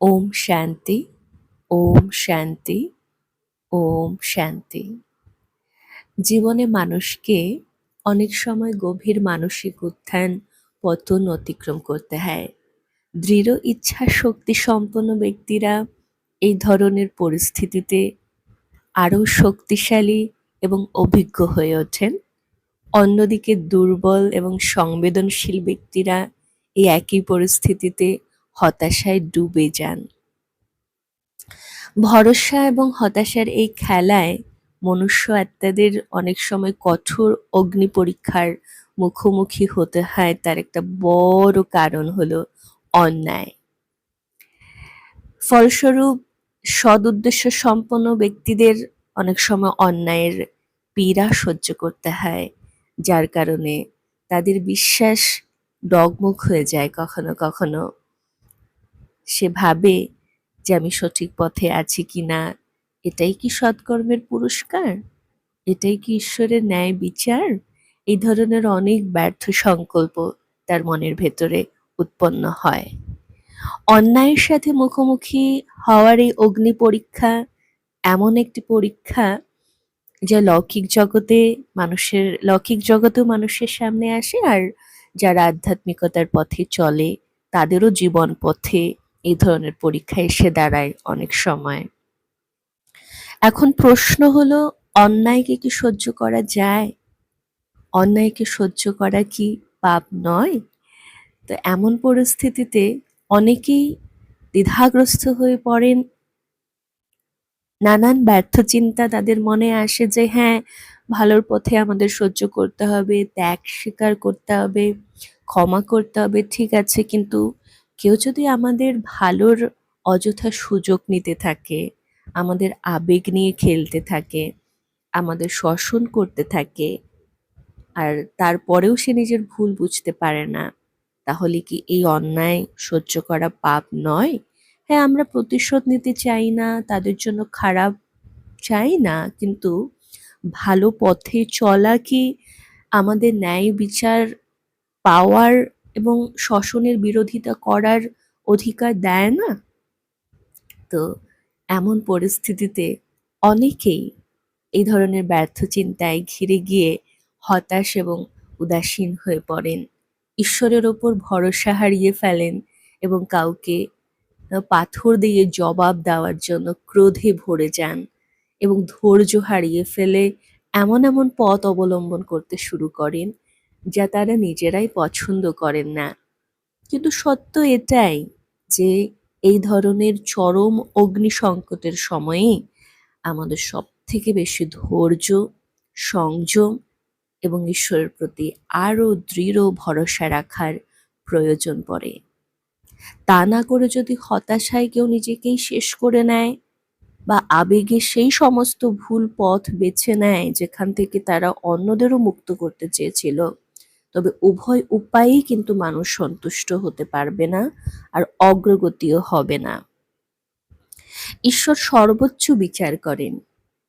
ওম শান্তি ওম শান্তি ওম শান্তি। জীবনে মানুষকে অনেক সময় গভীর মানসিক উত্থান, পতন অতিক্রম করতে হয়। দৃঢ় ইচ্ছা শক্তি সম্পন্ন ব্যক্তিরা এই ধরনের পরিস্থিতিতে আরও শক্তিশালী এবং অভিজ্ঞ হয়ে ওঠেন। অন্যদিকে দুর্বল এবং সংবেদনশীল ব্যক্তিরা এই একই পরিস্থিতিতে হতাশায় ডুবে যান। ভরসা এবং হতাশার এই খেলায় মনুষ্য আত্মাদের অনেক সময় কঠোর অগ্নি পরীক্ষার মুখোমুখি হতে হয়, তার একটা বড় কারণ হলো অন্যায়। ফলস্বরূপ, সদুদ্দেশ্য সম্পন্ন ব্যক্তিদের অনেক সময় অন্যায়ের পীড়া সহ্য করতে হয়, যার কারণে তাদের বিশ্বাস ডগমগ হয়ে যায় কখনো কখনো। সে ভাবে যে আমি সঠিক পথে আছি কি না এটাই কি সৎকর্মের পুরস্কার? এটাই কি ঈশ্বরের ন্যায় বিচার? এই ধরনের অনেক ব্যর্থ সংকল্প তার মনের ভেতরে উৎপন্ন হয়। অন্যায়ের সাথে মুখোমুখি হওয়ার এই অগ্নি পরীক্ষা এমন একটি পরীক্ষা যা লৌকিক জগতে মানুষের, লৌকিক জগতেও মানুষের সামনে আসে আর যারা আধ্যাত্মিকতার পথে চলে তাদেরও জীবন পথে এই ধরনের পরীক্ষা এসে দাঁড়ায় অনেক সময়। এখন প্রশ্ন হলো, অন্যায়কে কি সহ্য করা যায়? অন্যায়কে সহ্য করা কি পাপ নয়? তো এমন পরিস্থিতিতে অনেকেই দ্বিধাগ্রস্ত হয়ে পড়েন। নানান ব্যর্থ চিন্তা তাদের মনে আসে যে হ্যাঁ ভালোর পথে আমাদের সহ্য করতে হবে, ত্যাগ স্বীকার করতে হবে, ক্ষমা করতে হবে, ঠিক আছে, কিন্তু কেউ যদি আমাদের ভালোর অযথা সুযোগ নিতে থাকে, আমাদের আবেগ নিয়ে খেলতে থাকে, আমাদের শোষণ করতে থাকে, আর তারপরেও সে নিজের ভুল বুঝতে পারে না, তাহলে কি এই অন্যায় সহ্য করা পাপ নয়? হ্যাঁ আমরা প্রতিশোধ নিতে চাই না, তাদের জন্য খারাপ চাই না, কিন্তু ভালো পথে চলা কি আমাদের ন্যায় বিচার পাওয়ার এবং শোষণের বিরোধিতা করার অধিকার দেয় না? তো এমন পরিস্থিতিতে অনেকেই এই ধরনের ব্যর্থ চিন্তায় ঘিরে গিয়ে হতাশ এবং উদাসীন হয়ে পড়েন। ঈশ্বরের ওপর ভরসা হারিয়ে ফেলেন এবং কাউকে পাথর দিয়ে জবাব দেওয়ার জন্য ক্রোধে ভরে যান এবং ধৈর্য হারিয়ে ফেলে এমন এমন পথ অবলম্বন করতে শুরু করেন যা তারা নিজেরাই পছন্দ করেন না। কিন্তু সত্য এটাই যে এই ধরনের চরম অগ্নি সংকটের সময়ে আমাদের সব থেকে বেশি ধৈর্য, সংযম এবং ঈশ্বরের প্রতি আরও দৃঢ় ভরসা রাখার প্রয়োজন পড়ে। তা না করে যদি হতাশায় কেউ নিজেকেই শেষ করে নেয় বা আবেগে সেই সমস্ত ভুল পথ বেছে নেয় যেখান থেকে তারা অন্যদেরও মুক্ত করতে চেয়েছিল। তবে উভয় উপায়েই কিন্তু মানুষ সন্তুষ্ট হতে পারবে না আর অগ্রগতিও হবে না। ঈশ্বর সর্বোচ্চ বিচার করেন।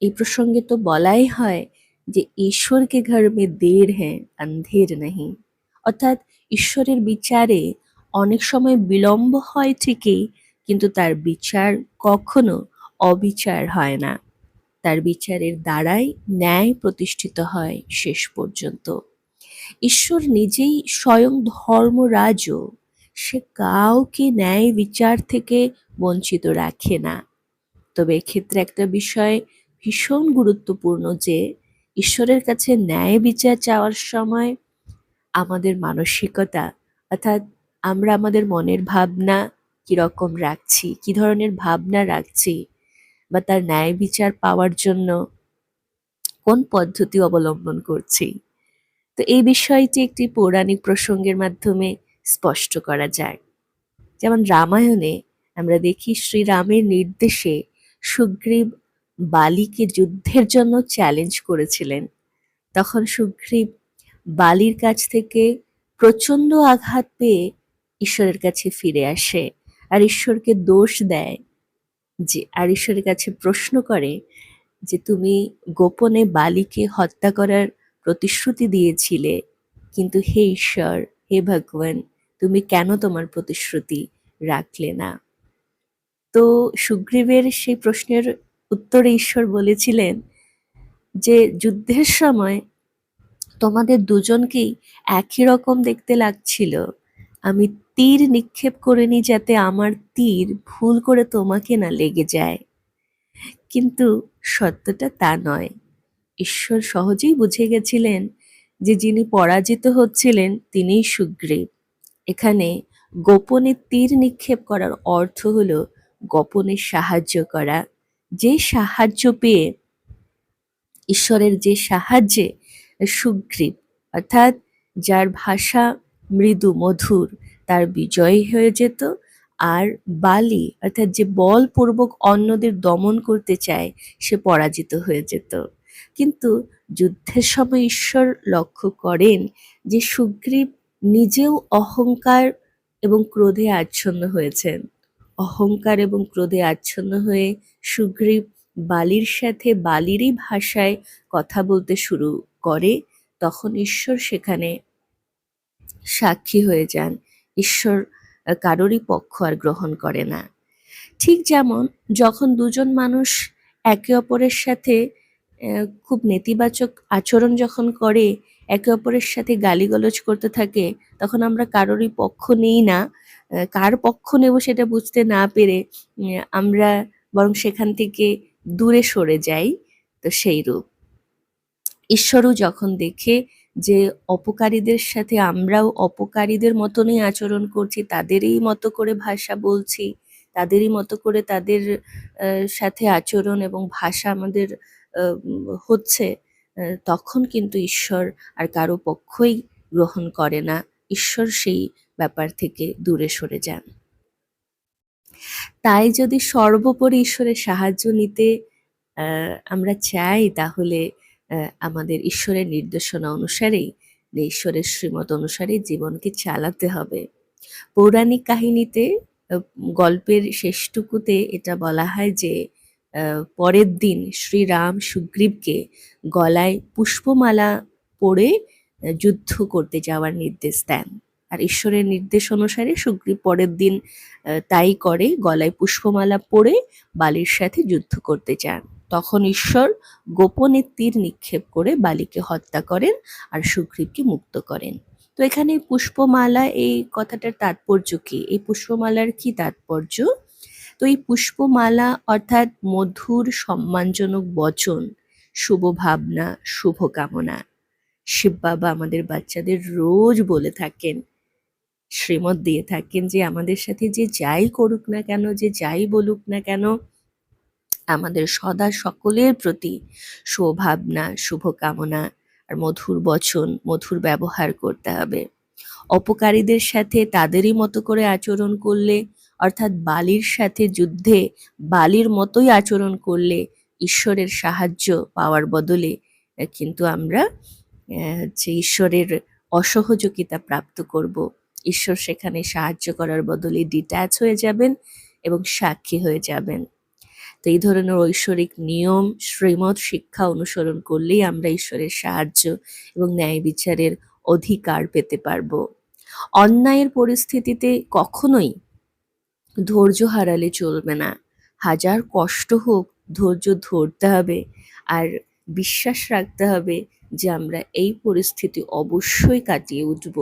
এই প্রসঙ্গে তো বলাই হয় যে ঈশ্বরকে ঘর মে দের হ্যাঁ অন্ধের নাহি। অর্থাৎ ঈশ্বরের বিচারে অনেক সময় বিলম্ব হয় ঠিকই, কিন্তু তার বিচার কখনো অবিচার হয় না। তার বিচারের দ্বারাই ন্যায় প্রতিষ্ঠিত হয় শেষ পর্যন্ত। ঈশ্বর নিজেই স্বয়ং ধর্মরাজও সে কাউকে ন্যায় বিচার থেকে বঞ্চিত রাখে না। তবে এক্ষেত্রে একটা বিষয় ভীষণ গুরুত্বপূর্ণ যে, ঈশ্বরের কাছে ন্যায় বিচার চাওয়ার সময় আমাদের মানসিকতা, অর্থাৎ আমরা আমাদের মনের ভাবনা কীরকম রাখছি, কি ধরনের ভাবনা রাখছি, বা তার ন্যায় বিচার পাওয়ার জন্য কোন পদ্ধতি অবলম্বন করছি। তো এই বিষয়টি একটি পৌরাণিক প্রসঙ্গের মাধ্যমে স্পষ্ট করা যায়। যেমন রামায়ণে আমরা দেখি শ্রীরামের নির্দেশে সুগ্রীব বালিকে যুদ্ধের জন্য চ্যালেঞ্জ করেছিলেন। তখন সুগ্রীব বালির কাছ থেকে প্রচণ্ড আঘাত পেয়ে ঈশ্বরের কাছে ফিরে আসে আর ঈশ্বরকে দোষ দেয় যে, আর ঈশ্বরের কাছে প্রশ্ন করে যে, তুমি গোপনে বালিকে হত্যা করার প্রতিশ্রুতি দিয়েছিলে। কিন্তু হে ঈশ্বর, হে ভগবান, তুমি কেন তোমার প্রতিশ্রুতি রাখলে না? তো সুগ্রীবের সেই প্রশ্নের উত্তরে ঈশ্বর বলেছিলেন যে, যুদ্ধের সময় তোমাদের দুজনকেই একই রকম দেখতে লাগছিল। আমি তীর নিক্ষেপ করে করিনি যাতে আমার তীর ভুল করে তোমাকে না লেগে যায়। কিন্তু সত্যটা তা নয়। ঈশ্বর সহজেই বুঝে গেছিলেন যে যিনি পরাজিত হচ্ছিলেন, তিনিই সুগ্রীব। এখানে গোপনে তীর নিক্ষেপ করার অর্থ হলো গোপনে সাহায্য করা। যে সাহায্য পেয়ে ঈশ্বরের যে সাহায্যে সুগ্রীব, অর্থাৎ যার ভাষা মৃদু মধুর, তার বিজয় হয়ে যেত আর বালি, অর্থাৎ যে বলপূর্বক অন্যদের দমন করতে চায়, সে পরাজিত হয়ে যেত। কিন্তু যুদ্ধের সময় ঈশ্বর লক্ষ্য করেন যে সুগ্রীব নিজেও অহংকার এবং ক্রোধে আচ্ছন্ন হয়েছেন। অহংকার এবং ক্রোধে আচ্ছন্ন হয়ে সুগ্রীব বালির সাথে বালিরই ভাষায় কথা বলতে শুরু করে, তখন ঈশ্বর সেখানে সাক্ষী হয়ে যান। ঈশ্বর কারোরই পক্ষ আর গ্রহণ করে না। ঠিক যেমন যখন দুজন মানুষ একে অপরের সাথে খুব নেতিবাচক আচরণ যখন করে, একে অপরের সাথে গালিগলজ করতে থাকে, তখন আমরা কারোরই পক্ষ নেই না। কার পক্ষ নেব সেটা বুঝতে না পেরে আমরা বরং সেখান থেকে দূরে সরে যাই, তো সেই রূপ। ঈশ্বরও যখন দেখে যে অপকারীদের সাথে আমরাও অপকারীদের মতনই আচরণ করছি, তাদেরই মতো করে ভাষা বলছি, তাদেরই মতো করে তাদের সাথে আচরণ এবং ভাষা আমাদের হচ্ছে তখন কিন্তু ঈশ্বর আর কারও পক্ষই গ্রহণ করে না। ঈশ্বর সেই ব্যাপার থেকে দূরে সরে যান। তাই যদি সর্বোপরি ঈশ্বরের সাহায্য নিতে আমরা চাই, তাহলে আমাদের ঈশ্বরের নির্দেশনা অনুসারেই ঈশ্বরের শ্রীমত অনুসারে জীবনকে চালাতে হবে। পৌরাণিক কাহিনীতে গল্পের শেষটুকুতে এটা বলা হয় যে পরের দিন শ্রীরাম সুগ্রীবকে গলায় পুষ্পমালা পরে যুদ্ধ করতে যাওয়ার নির্দেশ দেন। আর ঈশ্বরের নির্দেশ অনুসারে সুগ্রীব পরের দিন তাই করে গলায় পুষ্পমালা পরে বালির সাথে যুদ্ধ করতে যান। তখন ঈশ্বর গোপনে তীর নিক্ষেপ করে বালিকে হত্যা করেন আর সুগ্রীবকে মুক্ত করেন। তো এখানে পুষ্পমালা, এই কথাটার তাৎপর্য কি? এই পুষ্পমালার কি তাৎপর্য? তো এই পুষ্পমালা অর্থাৎ মধুর সম্মানজনক বচন, শুভ ভাবনা, শুভ কামনা। শিব বাবা আমাদের বাচ্চাদের রোজ বলে থাকেন শ্রীমত দিয়ে থাকেন যে আমাদের সাথে যে যাই করুক না কেন, যে যাই বলুক না কেন, আমাদের সদা সকলের প্রতি সৌভাবনা শুভকামনা আর মধুর বচন, মধুর ব্যবহার করতে হবে। অপকারীদের সাথে তাদেরই মতো করে আচরণ করলে অর্থাৎ বালির সাথে যুদ্ধে বালির মতোই আচরণ করলে ঈশ্বরের সাহায্য পাওয়ার বদলে কিন্তু আমরা হচ্ছে ঈশ্বরের অসহযোগিতা প্রাপ্ত করব, ঈশ্বর সেখানে সাহায্য করার বদলে ডিট্যাচ হয়ে যাবেন এবং সাক্ষী হয়ে যাবেন। তো এই ধরনের ঐশ্বরিক নিয়ম, শ্রীমৎ শিক্ষা অনুসরণ করলেই আমরা ঈশ্বরের সাহায্য এবং ন্যায় বিচারের অধিকার পেতে পারব। অন্যায়ের পরিস্থিতিতে কখনোই ধৈর্য হারালে চলবে না। হাজার কষ্ট হোক, ধৈর্য ধরতে হবে আর বিশ্বাস রাখতে হবে যে আমরা এই পরিস্থিতি অবশ্যই কাটিয়ে উঠব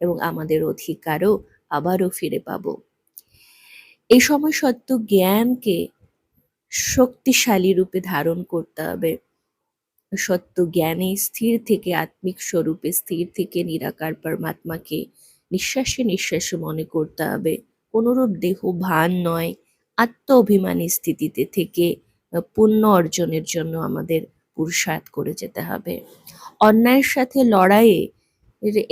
এবং আমাদের অধিকারও আবারও ফিরে পাব। এই সময় সত্য জ্ঞানকে শক্তিশালী রূপে ধারণ করতে হবে। সত্য জ্ঞানে স্থির থেকে আত্মিক স্বরূপে স্থির থেকে নিরাকার পরমাত্মাকে নিঃশ্বাসে নিঃশ্বাসে মনে করতে হবে। কোনোরূপ দেহ ভান নয় আত্ম অভিমানী স্থিতিতে থেকে পুণ্য অর্জনের জন্য আমাদের পুরুষার্থ করে যেতে হবে। অন্যায়ের সাথে লড়াইয়ে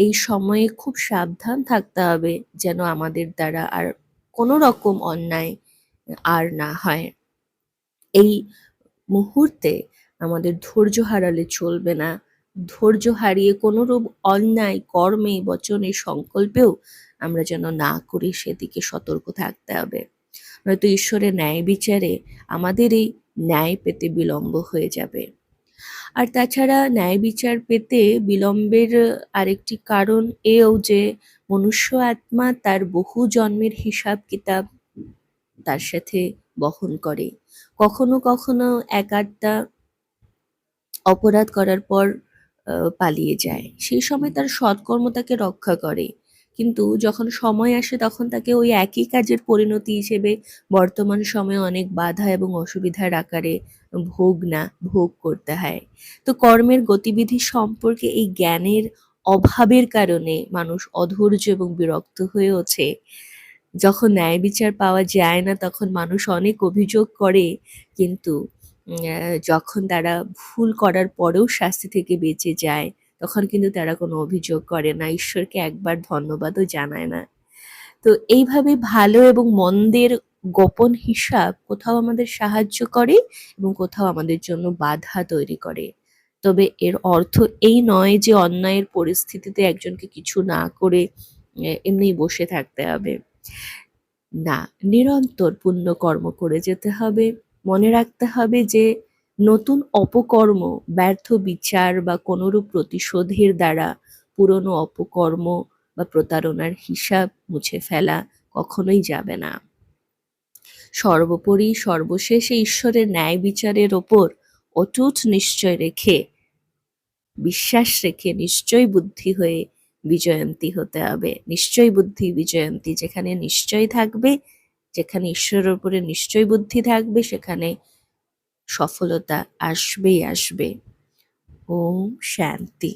এই সময়ে খুব সাবধান থাকতে হবে যেন আমাদের দ্বারা আর কোনো রকম অন্যায় আর না হয়। এই মুহূর্তে আমাদের ধৈর্য হারালে চলবে না। ধৈর্য হারিয়ে কোনোরূপ অন্যায়, কর্মে, বচনে, সংকল্পেও আমরা যেন না করি সেদিকে সতর্ক থাকতে হবে। নয়তো ঈশ্বরের ন্যায় বিচারে আমাদের এই ন্যায় পেতে বিলম্ব হয়ে যাবে। আর তাছাড়া ন্যায় বিচার পেতে বিলম্বের আরেকটি কারণ এও যে, মনুষ্য আত্মা তার বহু জন্মের হিসাব কিতাব তার সাথে বহন করে। কখনো কখনো এক আধটা অপরাধ করার পর পালিয়ে যায়। সেই সময় তার সৎকর্ম তাকে রক্ষা করে। কিন্তু যখন সময় আসে তখন তাকে ওই একই কাজের পরিণতি হিসেবে বর্তমান সময়ে অনেক বাধা এবং অসুবিধার আকারে ভোগ না, ভোগ করতে হয়। তো কর্মের গতিবিধি সম্পর্কে এই জ্ঞানের অভাবের কারণে মানুষ অধৈর্য এবং বিরক্ত হয়ে ওঠে। যখন ন্যায় বিচার পাওয়া যায় না তখন মানুষ অনেক অভিযোগ করে, কিন্তু যখন তারা ভুল করার পরেও শাস্তি থেকে বেঁচে যায় তখন কিন্তু তারা কোনো অভিযোগ করে না, ঈশ্বরকে একবার ধন্যবাদও জানায় না। তো এইভাবে ভালো এবং মন্দের গোপন হিসাব কোথাও আমাদের সাহায্য করে এবং কোথাও আমাদের জন্য বাধা তৈরি করে। তবে এর অর্থ এই নয় যে অন্যায়ের পরিস্থিতিতে একজনকে কিছু না করে এমনি বসে থাকতে হবে। না, নিরন্তর পুণ্য কর্ম করে যেতে হবে। মনে রাখতে হবে যে নতুন অপকর্ম ব্যর্থ বিচার বা কোনোরূপ প্রতিশোধের দ্বারা পুরনো অপকর্ম বা প্রতারণার হিসাব মুছে ফেলা কখনোই যাবে না। সর্বোপরি সর্বশেষে ঈশ্বরের ন্যায় বিচারের ওপর অটুট নিশ্চয় রেখে, বিশ্বাস রেখে নিশ্চয় বুদ্ধি হয়ে বিজয়ন্তী হতে হবে। নিশ্চয় বুদ্ধি বিজয়ন্তী যেখানে নিশ্চয় থাকবে, যেখানে ঈশ্বরের উপরে নিশ্চয় বুদ্ধি থাকবে, সেখানে সফলতা আসবেই আসবে। ওম শান্তি।